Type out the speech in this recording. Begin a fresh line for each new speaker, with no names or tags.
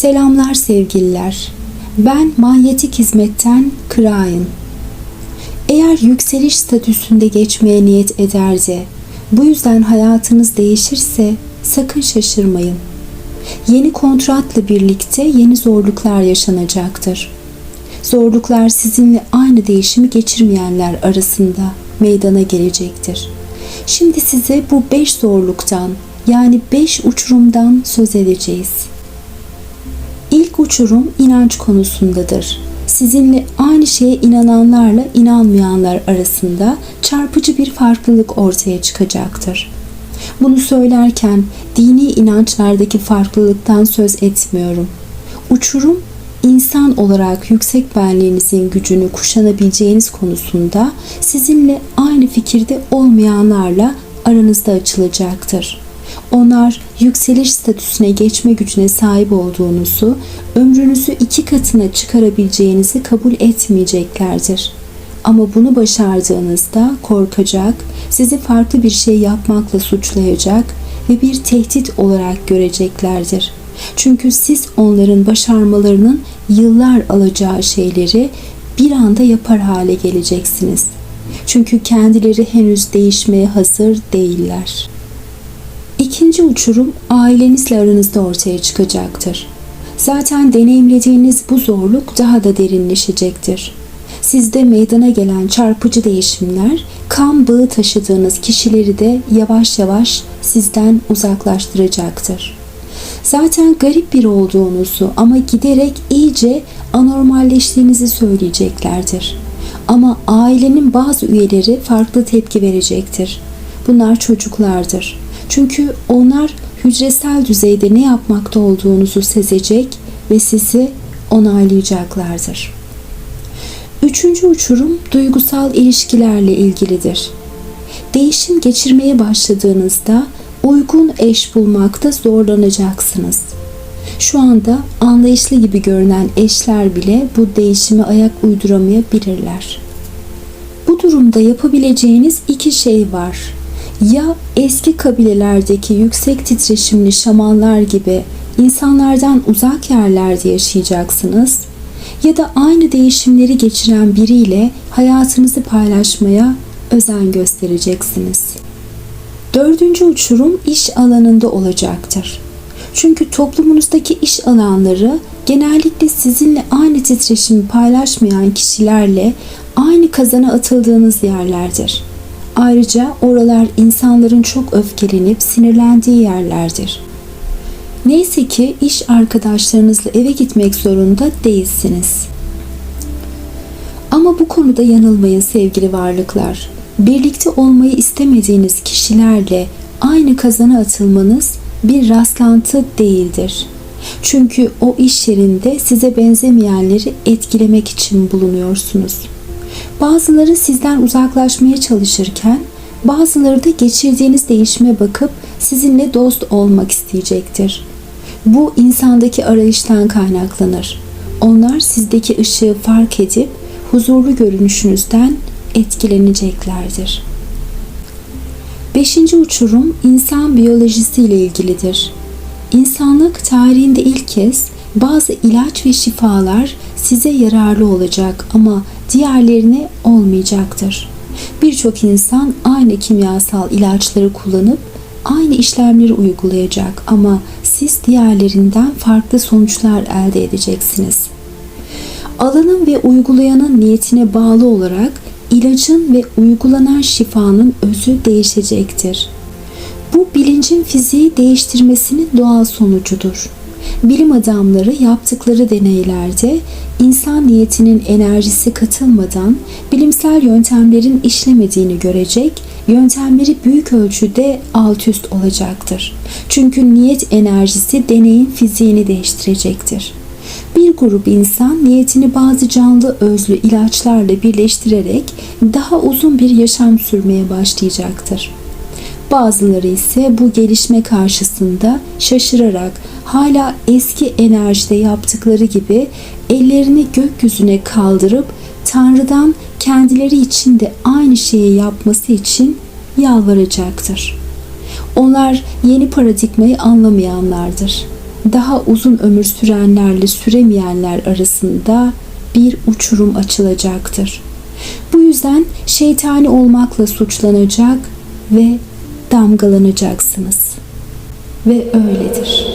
Selamlar sevgililer. Ben manyetik hizmetten Kırayn. Eğer yükseliş statüsünde geçmeye niyet eder de bu yüzden hayatınız değişirse sakın şaşırmayın. Yeni kontratla birlikte yeni zorluklar yaşanacaktır. Zorluklar sizinle aynı değişimi geçirmeyenler arasında meydana gelecektir. Şimdi size bu beş zorluktan yani beş uçurumdan söz edeceğiz. Uçurum inanç konusundadır. Sizinle aynı şeye inananlarla inanmayanlar arasında çarpıcı bir farklılık ortaya çıkacaktır. Bunu söylerken dini inançlardaki farklılıktan söz etmiyorum. Uçurum insan olarak yüksek benliğinizin gücünü kuşanabileceğiniz konusunda sizinle aynı fikirde olmayanlarla aranızda açılacaktır. Onlar yükseliş statüsüne geçme gücüne sahip olduğunuzu, ömrünüzü iki katına çıkarabileceğinizi kabul etmeyeceklerdir. Ama bunu başardığınızda korkacak, sizi farklı bir şey yapmakla suçlayacak ve bir tehdit olarak göreceklerdir. Çünkü siz onların başarmalarının yıllar alacağı şeyleri bir anda yapar hale geleceksiniz. Çünkü kendileri henüz değişmeye hazır değiller. İkinci uçurum ailenizle aranızda ortaya çıkacaktır. Zaten deneyimlediğiniz bu zorluk daha da derinleşecektir. Sizde meydana gelen çarpıcı değişimler kan bağı taşıdığınız kişileri de yavaş yavaş sizden uzaklaştıracaktır. Zaten garip bir olduğunuzu ama giderek iyice anormalleştiğinizi söyleyeceklerdir. Ama ailenin bazı üyeleri farklı tepki verecektir. Bunlar çocuklardır. Çünkü onlar hücresel düzeyde ne yapmakta olduğunuzu sezecek ve sizi onaylayacaklardır. Üçüncü uçurum duygusal ilişkilerle ilgilidir. Değişim geçirmeye başladığınızda uygun eş bulmakta zorlanacaksınız. Şu anda anlayışlı gibi görünen eşler bile bu değişime ayak uyduramayabilirler. Bu durumda yapabileceğiniz iki şey var. Ya eski kabilelerdeki yüksek titreşimli şamanlar gibi insanlardan uzak yerlerde yaşayacaksınız ya da aynı değişimleri geçiren biriyle hayatınızı paylaşmaya özen göstereceksiniz. Dördüncü uçurum iş alanında olacaktır. Çünkü toplumunuzdaki iş alanları genellikle sizinle aynı titreşimi paylaşmayan kişilerle aynı kazana atıldığınız yerlerdir. Ayrıca oralar insanların çok öfkelenip sinirlendiği yerlerdir. Neyse ki iş arkadaşlarınızla eve gitmek zorunda değilsiniz. Ama bu konuda yanılmayın sevgili varlıklar. Birlikte olmayı istemediğiniz kişilerle aynı kazana atılmanız bir rastlantı değildir. Çünkü o iş yerinde size benzemeyenleri etkilemek için bulunuyorsunuz. Bazıları sizden uzaklaşmaya çalışırken bazıları da geçirdiğiniz değişime bakıp sizinle dost olmak isteyecektir. Bu insandaki arayıştan kaynaklanır. Onlar sizdeki ışığı fark edip huzurlu görünüşünüzden etkileneceklerdir. Beşinci uçurum insan biyolojisi ile ilgilidir. İnsanlık tarihinde ilk kez bazı ilaç ve şifalar size yararlı olacak ama diğerlerine olmayacaktır. Birçok insan aynı kimyasal ilaçları kullanıp aynı işlemleri uygulayacak ama siz diğerlerinden farklı sonuçlar elde edeceksiniz. Alanın ve uygulayanın niyetine bağlı olarak ilacın ve uygulanan şifanın özü değişecektir. Bu bilincin fiziği değiştirmesinin doğal sonucudur. Bilim adamları yaptıkları deneylerde insan niyetinin enerjisi katılmadan bilimsel yöntemlerin işlemediğini görecek, yöntemleri büyük ölçüde alt üst olacaktır. Çünkü niyet enerjisi deneyin fiziğini değiştirecektir. Bir grup insan niyetini bazı canlı özlü ilaçlarla birleştirerek daha uzun bir yaşam sürmeye başlayacaktır. Bazıları ise bu gelişme karşısında şaşırarak hala eski enerjide yaptıkları gibi ellerini gökyüzüne kaldırıp Tanrı'dan kendileri için de aynı şeyi yapması için yalvaracaktır. Onlar yeni paradigmayı anlamayanlardır. daha uzun ömür sürenlerle süremeyenler arasında bir uçurum açılacaktır. Bu yüzden şeytani olmakla suçlanacak ve damgalanacaksınız. Ve öyledir.